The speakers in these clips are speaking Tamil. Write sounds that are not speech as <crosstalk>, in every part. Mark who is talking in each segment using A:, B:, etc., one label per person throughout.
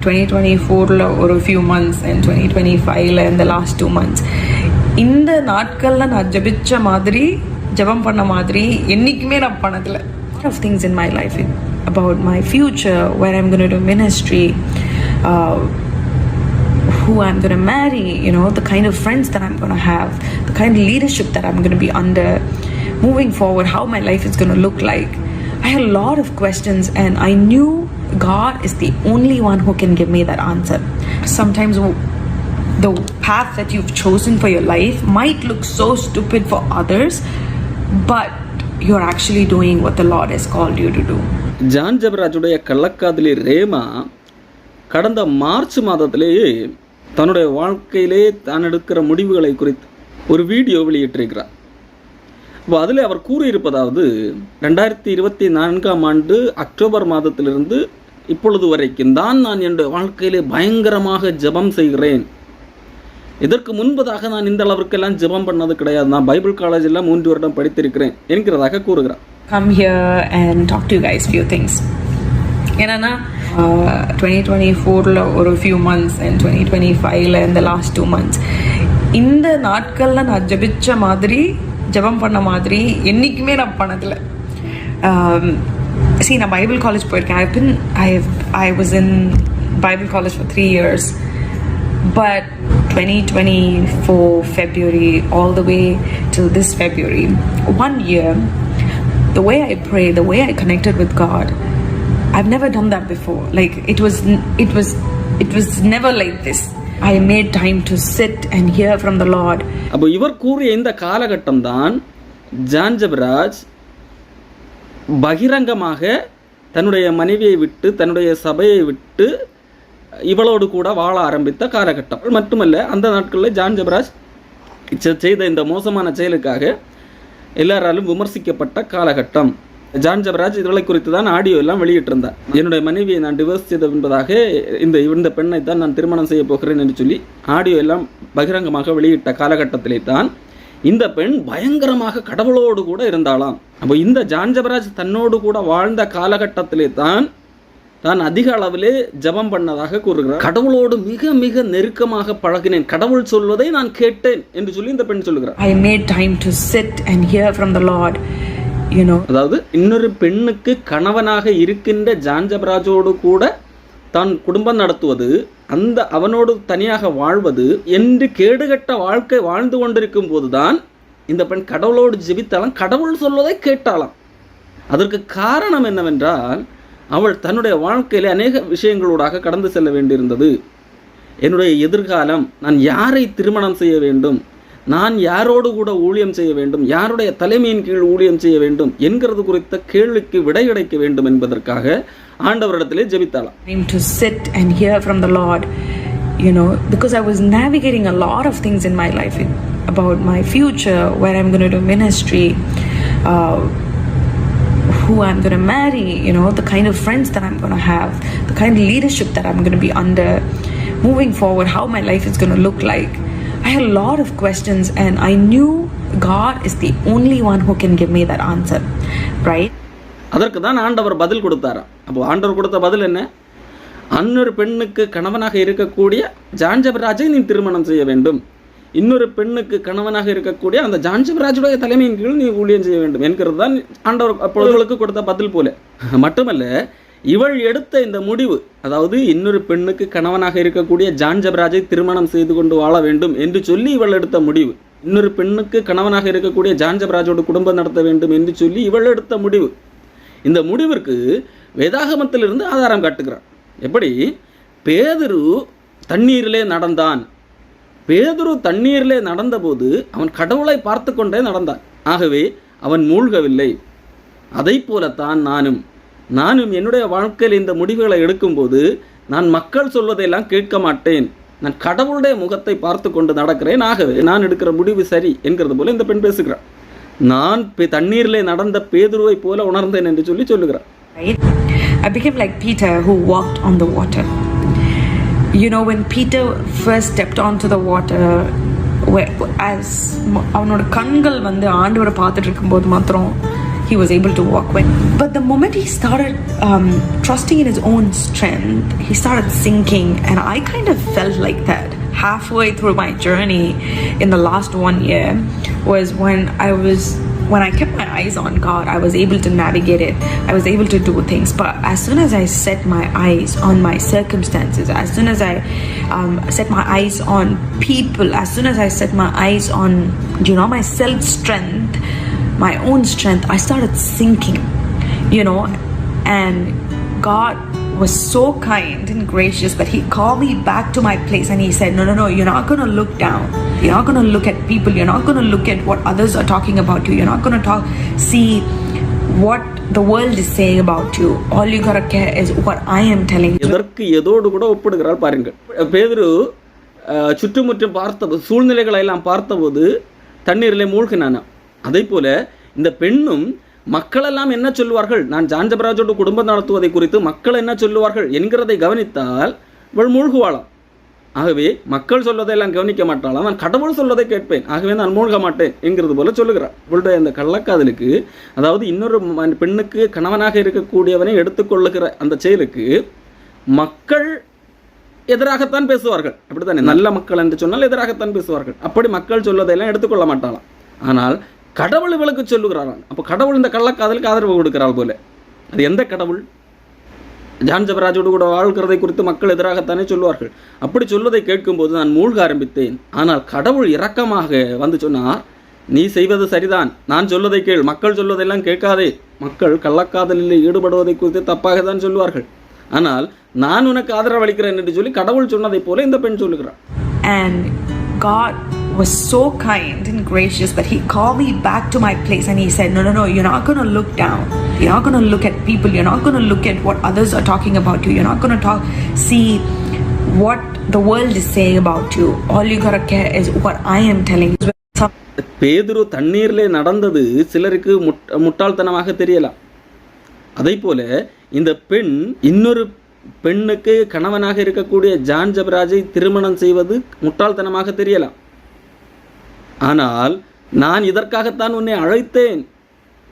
A: டுவெண்ட்டி டுவெண்ட்டி ஃபோரில் ஒரு few months and twenty twenty ஃபைவ்ல இந்த லாஸ்ட் டூ மந்த்ஸ் இந்த நாட்களில் நான் ஜெபிச்ச மாதிரி ஜெபம் பண்ண மாதிரி என்றைக்குமே நான் பண்ணதில்லை of things in my life about my future where I'm gonna ministry who I'm going to marry, you know, the kind of friends that I'm going to have, the kind of leadership that I'm going to be under, moving forward, how my life is going to look like. I had a lot of questions, and I knew God is the only one who can give me that answer. Sometimes the path that you've chosen for your life might look so stupid for others, but you're actually doing what the Lord has called you to do.
B: John ஜபராஜுடைய கள்ளக்காதலி ரேமா கடந்த மார்ச் மாதத்திலேயே தன்னுடைய வாழ்க்கையிலே தான் எடுக்கிற முடிவுகளை குறித்து ஒரு வீடியோ வெளியிட்டிருக்கிறார் இப்போ அதில் அவர் கூறியிருப்பதாவது ரெண்டாயிரத்தி இருபத்தி நான்காம் ஆண்டு அக்டோபர் மாதத்திலிருந்து இப்பொழுது வரைக்கும் தான் நான் என்னுடைய வாழ்க்கையிலே பயங்கரமாக ஜெபம் செய்கிறேன். இதற்கு முன்பதாக நான் இந்த அளவுக்கெல்லாம் ஜெபம் பண்ணது கிடையாது. நான் பைபிள் காலேஜில் மூன்று வருடம் படித்திருக்கிறேன் என்கிறதாக கூறுகிறார்.
A: Come here and talk to guys guys few என்னன்னா டுவெண்ட்டி டுவெண்ட்டி ஃபோரில் ஒரு few months and twenty twenty ஃபைவ்ல இந்த லாஸ்ட் டூ மந்த்ஸ் இந்த நாட்களில் நான் ஜபிச்ச மாதிரி ஜெபம் பண்ண மாதிரி என்றைக்குமே நான் பண்ணதில்லை. see நான் பைபிள் காலேஜ் போயிருக்கேன் I been I I was in Bible college for three years but 2024 February all the way till this February, one year, the way I pray, the way I connected with God, I've never done that before. Like it was, it was, it was never like this. I made time to sit and hear from the Lord.
B: அப்போ இவர் கூறிய இந்த காலகட்டம் தான் ஜான் ஜபராஜ் பகிரங்கமாக தன்னுடைய மனைவியை விட்டு தன்னுடைய சபையை விட்டு இவளோடு கூட வாழ ஆரம்பித்த காலகட்டம். மட்டுமல்ல அந்த நாட்களில் ஜான் ஜபராஜ் செ- செய்த இந்த மோசமான செயலுக்காக எல்லாராலும் விமர்சிக்கப்பட்ட காலகட்டம். ஜான் ஜபராஜ் இவளை குறித்து தான் ஆடியோ எல்லாம் வெளியிட்டிருந்தார். என்னுடைய மனைவியை நான் டிவோர்ஸ் செய்த என்பதாக இந்த இந்த பெண்ணை தான் நான் திருமணம் செய்ய போகிறேன் என்று சொல்லி ஆடியோ எல்லாம் பகிரங்கமாக வெளியிட்ட காலகட்டத்திலே தான் இந்த பெண் பயங்கரமாக கடவுளோடு கூட இருந்தாளாம். அப்போ இந்த ஜான் ஜபராஜ் தன்னோடு கூட வாழ்ந்த காலகட்டத்திலே தான் தான் அதிக அளவிலே ஜெபம் பண்ணதாக கூறுகிறார். கடவுளோடு மிக மிக நெருக்கமாக பழகினேன். கடவுள் சொல்வதை நான் கேட்டேன் என்று சொல்லி இந்த பெண் சொல்லுகிறார்.
A: I made time to sit and hear from the Lord. You know,
B: அதாவது இன்னொரு பெண்ணுக்கு கணவனாக இருக்கின்ற ஜான்ஜபராஜோடு கூட தான் குடும்பம் நடத்துவது அந்த அவனோடு தனியாக வாழ்வது என்று கேடுகட்ட வாழ்க்கை வாழ்ந்து கொண்டிருக்கும் போதுதான் இந்த பெண் கடவுளோடு ஜெபித்தாலும் கடவுள் சொல்வதை கேட்டாளாம். அதற்கு காரணம் என்னவென்றால் அவள் தன்னுடைய வாழ்க்கையில் அநேக விஷயங்களூடாக கடந்து செல்ல வேண்டியிருந்தது. என்னுடைய எதிர்காலம் நான் யாரை திருமணம் செய்ய வேண்டும் நான் யாரோடு கூட ஊழியம் செய்ய வேண்டும் யாருடைய தலைமையின் கீழ் ஊழியம் செய்ய வேண்டும் என்கிறது குறித்த கேள்விக்கு விடை கிடைக்க வேண்டும் என்பதற்காக ஆண்டவரிடத்திலே ஜெபித்தாளாம்
A: time to sit and hear from the Lord, you know, because I was navigating a lot of things in my life in- about my future, where I'm going to do ministry, uh, who I'm going to marry, you know, the kind of friends that I'm going to have, the kind of leadership that I'm going to be under, moving forward, how my life is going to look like. I had a lot of questions, and I knew God is the only one who can give me that answer, right?
B: அதற்கு தான் ஆண்டவர் பதில் கொடுத்தாராம் அப்போ ஆண்டவர் கொடுத்த பதில் என்ன? அன்னொரு பெண்ணுக்கு கணவனாக இருக்கக்கூடிய ஜான்ஜபராஜை நீ திருமணம் செய்ய வேண்டும். இன்னொரு பெண்ணுக்கு கணவனாக இருக்கக்கூடிய அந்த ஜான்ஜபராஜுடைய தலைமையின் கீழ் நீ ஊழியம் செய்ய வேண்டும் என்கிறது தான் ஆண்டவர் அப்பொழுதுகளுக்கு கொடுத்த பதில் போல. <laughs> மட்டுமல்ல இவள் எடுத்த இந்த முடிவு அதாவது இன்னொரு பெண்ணுக்கு கணவனாக இருக்கக்கூடிய ஜான் ஜபராஜை திருமணம் செய்து கொண்டு வாழ வேண்டும் என்று சொல்லி இவள் எடுத்த முடிவு. இன்னொரு பெண்ணுக்கு கணவனாக இருக்கக்கூடிய ஜான் ஜபராஜோடு குடும்பம் நடத்த வேண்டும் என்று சொல்லி இவள் எடுத்த முடிவு. இந்த முடிவிற்கு வேதாகமத்திலிருந்து ஆதாரம் காட்டுகிறார். எப்படி? பேதுரு தண்ணீரிலே நடந்தான். பேதுரு தண்ணீரிலே நடந்தபோது அவன் கடவுளை பார்த்து கொண்டே நடந்தான். ஆகவே அவன் மூழ்கவில்லை. அதை போலத்தான் நானும். நானும் என்னுடைய வாழ்க்கையில் இந்த முடிவுகளை எடுக்கும்போது நான் மக்கள் சொல்வதையெல்லாம் கேட்க மாட்டேன் நான் கடவுளுடைய முகத்தை பார்த்து கொண்டு நடக்கிறேன் ஆகவே நான் எடுக்கிற முடிவு சரி என்கிறது போல இந்த பெண் பேசுகிறார் நான் பெ- தண்ணீரிலே நடந்த பேதுருவை போல உணர்ந்தேன் என்று சொல்லி சொல்லுகிறார்?
A: I became like Peter who walked on the water. You know, when Peter first stepped onto the water, where, as அவனோட கண்கள் வந்து ஆண்டவரை பார்த்துட்டு இருக்கும்போது மாத்திரம் he was able to walk with. But the moment he started um, trusting in his own strength, he started sinking, and I kind of felt like that halfway through my journey in the last one year was when I was when I kept my eyes on God, I was able to navigate it. I was able to do things. But as soon as I set my eyes on my circumstances, as soon as I um, set my eyes on people, as soon as I set my eyes on, you know, my self strength, my own strength, I started sinking, you know, and God was so kind and gracious that he called me back to my place and he said, No, no, no, you're not going to look down. You're not going to look at people. You're not going to look at what others are talking about you. You're not going to talk, see what the world is saying about you. All you got to care is what I am telling you.
B: எதற்கு எதோடு கூட ஒப்பிடுகிறார் பாருங்கள் பேதுரு அஹ், சுற்றுமுற்றும் பார்த்தபோது சூழ்நிலைகளை எல்லாம் பார்த்தபோது தண்ணீரிலே மூழ்கினானாம் அதே போல இந்த பெண்ணும் மக்களெல்லாம் என்ன சொல்லுவார்கள்? நான் ஜான்ஜபராஜோடு குடும்பம் நடத்துவதை குறித்து மக்கள் என்ன சொல்லுவார்கள் என்கிறதை கவனித்தால் இவள் மூழ்குவாளாம். ஆகவே மக்கள் சொல்வதையெல்லாம் கவனிக்க மாட்டாளாம் நான் கடவுள் சொல்வதை கேட்பேன். ஆகவே நான் மூழ்க மாட்டேன் என்கிறது போல சொல்லுகிறார். இவளுடைய இந்த கள்ளக்காதலுக்கு அதாவது இன்னொரு பெண்ணுக்கு கணவனாக இருக்கக்கூடியவனை எடுத்துக்கொள்ளுகிற அந்த செயலுக்கு மக்கள் எதிராகத்தான் பேசுவார்கள். அப்படித்தானே? நல்ல மக்கள் என்று சொன்னால் எதிராகத்தான் பேசுவார்கள். அப்படி மக்கள் சொல்வதையெல்லாம் எடுத்துக்கொள்ள மாட்டாளாம். ஆனால் கடவுள் இவளுக்கு சொல்லுகிறாரான் அப்போ கடவுள் இந்த கள்ளக்காதலுக்கு ஆதரவு கொடுக்கிறாள் போல. அது எந்த கடவுள்? ஜான் ஜபராஜோடு கூட வாழ்கிறதை குறித்து மக்கள் எதிராகத்தானே சொல்லுவார்கள். அப்படி சொல்வதை கேட்கும்போது நான் மூழ்க ஆரம்பித்தேன். ஆனால் கடவுள் இரக்கமாக வந்து சொன்னார் நீ செய்வது சரிதான். நான் சொல்வதை கேள். மக்கள் சொல்வதெல்லாம் கேட்காதே. மக்கள் கள்ளக்காதலில் ஈடுபடுவதை குறித்து தப்பாக தான் சொல்லுவார்கள். ஆனால் நான் உனக்கு ஆதரவு அளிக்கிறேன் என்று சொல்லி கடவுள் சொன்னதைப் போல இந்த பெண் சொல்லுகிறார்
A: was so kind and gracious that He called me back to my place and He said, No, no, no, you're not going to look down. You're not going to look at people. You're not going to look at what others are talking about you. You're not going to talk, see what the world is saying about you. All you got to care is what I am telling you.
B: பேதுரு தண்ணீரில் நடந்தது சிலருக்கு முட் முட்டாள்தனமாக தெரியலாம் அதே போல இந்த பெண் இன்னொரு பெண்ணுக்கு கணவனாக இருக்கக்கூடிய ஜான் ஜபராஜை திருமணம் செய்வது முட்டாள்தனமாக தெரியலாம் ஆனால் நான் இதற்காகத்தான் உன்னை அழைத்தேன்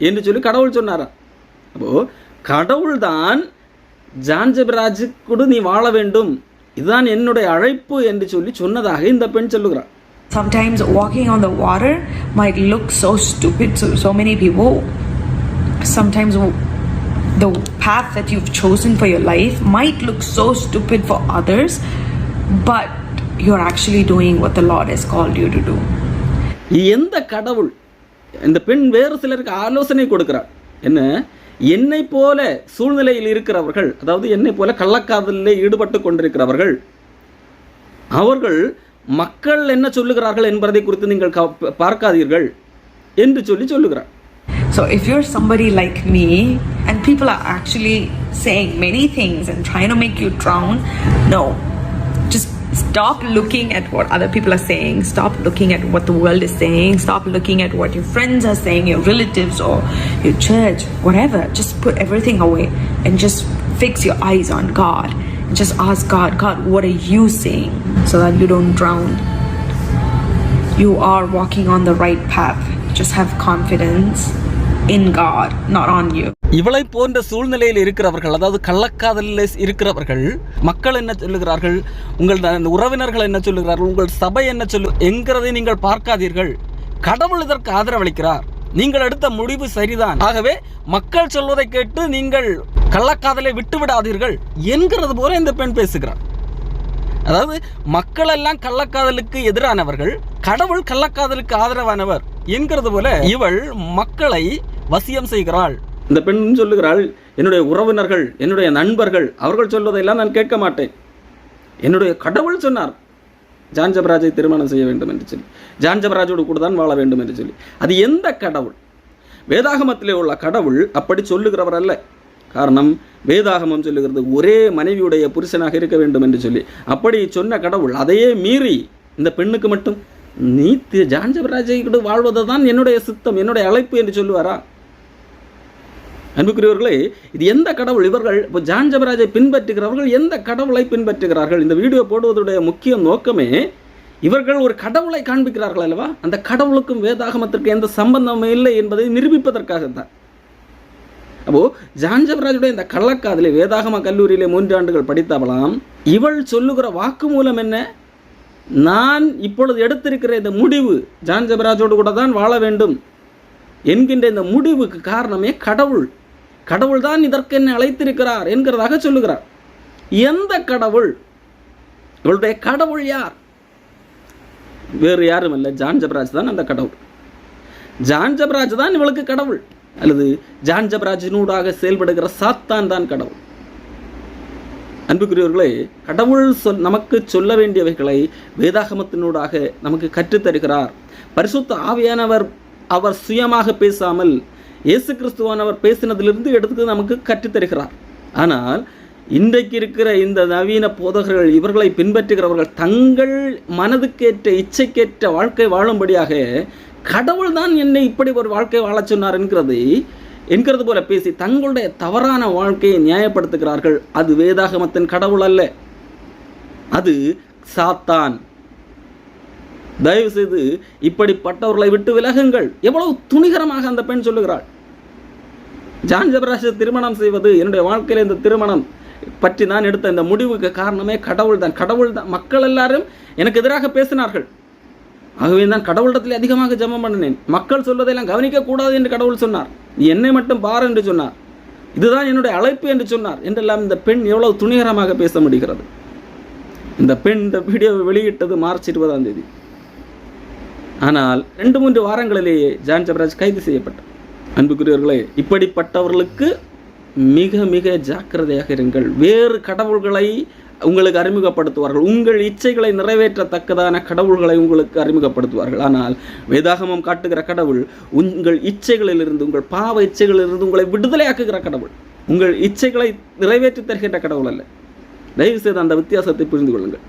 B: என்று சொல்லி கடவுள் சொன்னாராம் அப்போ கடவுள்தான் ஜான் ஜபராஜு கூட நீ வாழ வேண்டும் இதுதான் என்னுடைய அழைப்பு என்று சொல்லி சொன்னதாக இந்த பெண் சொல்லுகிறார்
A: Sometimes walking on the water might look so stupid to so many people. Sometimes the path that you've chosen for your life might look so stupid for others, but you're actually doing what the Lord has called you to do.
B: எந்த கடவுள் இந்த பெண் வேறு சிலருக்கு ஆலோசனை கொடுக்கிறார். என்ன? என்னை போல சூழ்நிலையில் இருக்கிறவர்கள் அதாவது என்னை போல கள்ளக்காதலில் ஈடுபட்டு கொண்டிருக்கிறவர்கள் அவர்கள் மக்கள் என்ன சொல்லுகிறார்கள் என்பதை குறித்து நீங்கள் கவ- பார்க்காதீர்கள் என்று சொல்லி சொல்லுகிறார்.
A: So if you're somebody like me and people are actually saying many things and trying to make you drown, no. Just stop looking at what other people are saying. Stop looking at what the world is saying. Stop looking at what your friends are saying, your relatives or your church, whatever. Just put everything away and just fix your eyes on God. And just ask God, God, what are you saying? So that you don't drown you are walking on the right path. Just have confidence in God not on you
B: இவளை போன்ற சூழ்நிலையில் இருக்கிறவர்கள் அதாவது கள்ளக்காதலில் இருக்கிறவர்கள் மக்கள் என்ன சொல்லுகிறார்கள் உங்கள் த- உறவினர்கள் என்ன சொல்லுகிறார்கள் உங்கள் சபை என்ன சொல்லு என்கிறதை நீங்கள் பார்க்காதீர்கள். கடவுள் இதற்கு ஆதரவளிக்கிறார். நீங்கள் எடுத்த முடிவு சரிதான். ஆகவே மக்கள் சொல்வதை கேட்டு நீங்கள் கள்ளக்காதலை விட்டு விடாதீர்கள் என்கிறது போல இந்த பெண் பேசுகிறார். அதாவது மக்கள் எல்லாம் கள்ளக்காதலுக்கு எதிரானவர்கள் கடவுள் கள்ளக்காதலுக்கு ஆதரவானவர் என்கிறது போல இவள் மக்களை வசியம் செய்கிறாள். இந்த பெண் சொல்லுகிறாள் என்னுடைய உறவினர்கள் என்னுடைய நண்பர்கள் அவர்கள் சொல்வதையெல்லாம் நான் கேட்க மாட்டேன். என்னுடைய கடவுள் சொன்னார் ஜான் ஜபராஜை திருமணம் செய்ய வேண்டும் என்று சொல்லி. ஜான் ஜபராஜோடு கூட தான் வாழ வேண்டும் என்று சொல்லி. அது எந்த கடவுள்? வேதாகமத்திலே உள்ள கடவுள் அப்படி சொல்லுகிறவர் அல்ல. காரணம் வேதாகமம் சொல்லுகிறது ஒரே மனைவியுடைய புருஷனாக இருக்க வேண்டும் என்று சொல்லி. அப்படி சொன்ன கடவுள் அதையே மீறி இந்த பெண்ணுக்கு மட்டும் நீ ஜான்ஜபராஜை ஜான் ஜபராஜை கூட வாழ்வதை தான் என்னுடைய சித்தம் என்னுடைய அழைப்பு என்று சொல்லுவாரா? அன்புக்குரியவர்களே இது எந்த கடவுள்? இவர்கள் இப்போ ஜான் ஜபராஜை பின்பற்றுகிறவர்கள் எந்த கடவுளை பின்பற்றுகிறார்கள்? இந்த வீடியோ போடுவதுடைய முக்கிய நோக்கமே இவர்கள் ஒரு கடவுளை காண்பிக்கிறார்கள் அல்லவா? அந்த கடவுளுக்கும் வேதாகமத்திற்கு எந்த சம்பந்தமும் இல்லை என்பதை நிரூபிப்பதற்காகத்தான். அப்போ ஜான்ஜபராஜுடைய இந்த கள்ளக்காதலே வேதாகம கல்லூரியிலே மூன்று ஆண்டுகள் படித்தவளாம் இவள் சொல்லுகிற வாக்குமூலம் என்ன? நான் இப்பொழுது எடுத்திருக்கிற இந்த முடிவு ஜான்ஜபராஜோடு கூட தான் வாழ வேண்டும் என்கின்ற இந்த முடிவுக்கு காரணமே கடவுள். கடவுள் தான் இதற்கு என்னை அழைத்திருக்கிறார் என்கிறதாக சொல்லுகிறார். எந்த கடவுள்? இவளுடைய கடவுள் யார்? வேறு யாரும் இல்லை. ஜான் ஜபராஜ் தான் அந்த கடவுள். ஜான் ஜபராஜ் தான் இவளுக்கு கடவுள். அல்லது ஜான் ஜபராஜினூடாக செயல்படுகிற சாத்தான் தான் கடவுள். அன்புக்குரியவர்களே கடவுள் சொல் நமக்கு சொல்ல வேண்டியவைகளை வேதாகமத்தினூடாக நமக்கு கற்றுத்தருகிறார். பரிசுத்த ஆவியானவர் அவர் சுயமாக பேசாமல் இயேசு கிறிஸ்துவானவர் பேசினதிலிருந்து எடுத்து நமக்கு கற்றுத்தருகிறார். ஆனால் இன்றைக்கு இருக்கிற இந்த நவீன போதகர்கள் இவர்களை பின்பற்றுகிறவர்கள் தங்கள் மனதுக்கேற்ற இச்சைக்கேற்ற வாழ்க்கை வாழும்படியாக கடவுள் தான் என்னை இப்படி ஒரு வாழ்க்கை வாழச் சொன்னார் என்கிறதை என்கிறது போல பேசி தங்களுடைய தவறான வாழ்க்கையை நியாயப்படுத்துகிறார்கள். அது வேதாகமத்தின் கடவுள் அல்ல. அது சாத்தான். தயவு செய்து இப்படிப்பட்டவர்களை விட்டு விலகுங்கள். எவ்வளவு துணிகரமாக அந்த பெண் சொல்லுகிறாள். ஜான் ஜபராஜை திருமணம் செய்வது என்னுடைய வாழ்க்கையில் இந்த திருமணம் பற்றி நான் எடுத்த இந்த முடிவுக்கு காரணமே கடவுள் தான் கடவுள் தான் மக்கள் எல்லாரும் எனக்கு எதிராக பேசினார்கள். ஆகவே நான் கடவுளிடத்தில் அதிகமாக ஜெபம் பண்ணினேன். மக்கள் சொல்வதையெல்லாம் கவனிக்கக்கூடாது என்று கடவுள் சொன்னார். நீ என்னை மட்டும் பார் என்று சொன்னார். இதுதான் என்னுடைய அழைப்பு என்று சொன்னார். என்றெல்லாம் இந்த பெண் எவ்வளவு துணிகரமாக பேச முடிகிறது. இந்த பெண் இந்த வீடியோவை வெளியிட்டது மார்ச் இருபதாம் தேதி. ஆனால் ரெண்டு மூன்று வாரங்களிலேயே ஜான் ஜபராஜ் கைது செய்யப்பட்டார். அன்புக்குரியவர்களே இப்படிப்பட்டவர்களுக்கு மிக மிக ஜாக்கிரதையாக இருங்கள். வேறு கடவுள்களை உங்களுக்கு அறிமுகப்படுத்துவார்கள். உங்கள் இச்சைகளை நிறைவேற்றத்தக்கதான கடவுள்களை உங்களுக்கு அறிமுகப்படுத்துவார்கள். ஆனால் வேதாகமம் காட்டுகிற கடவுள் உங்கள் இச்சைகளிலிருந்து உங்கள் பாவ இச்சைகளிலிருந்து உங்களை விடுதலையாக்குகிற கடவுள். உங்கள் இச்சைகளை நிறைவேற்றி தருகின்ற கடவுள் அல்ல. தயவு செய்து அந்த வித்தியாசத்தை புரிந்து கொள்ளுங்கள்.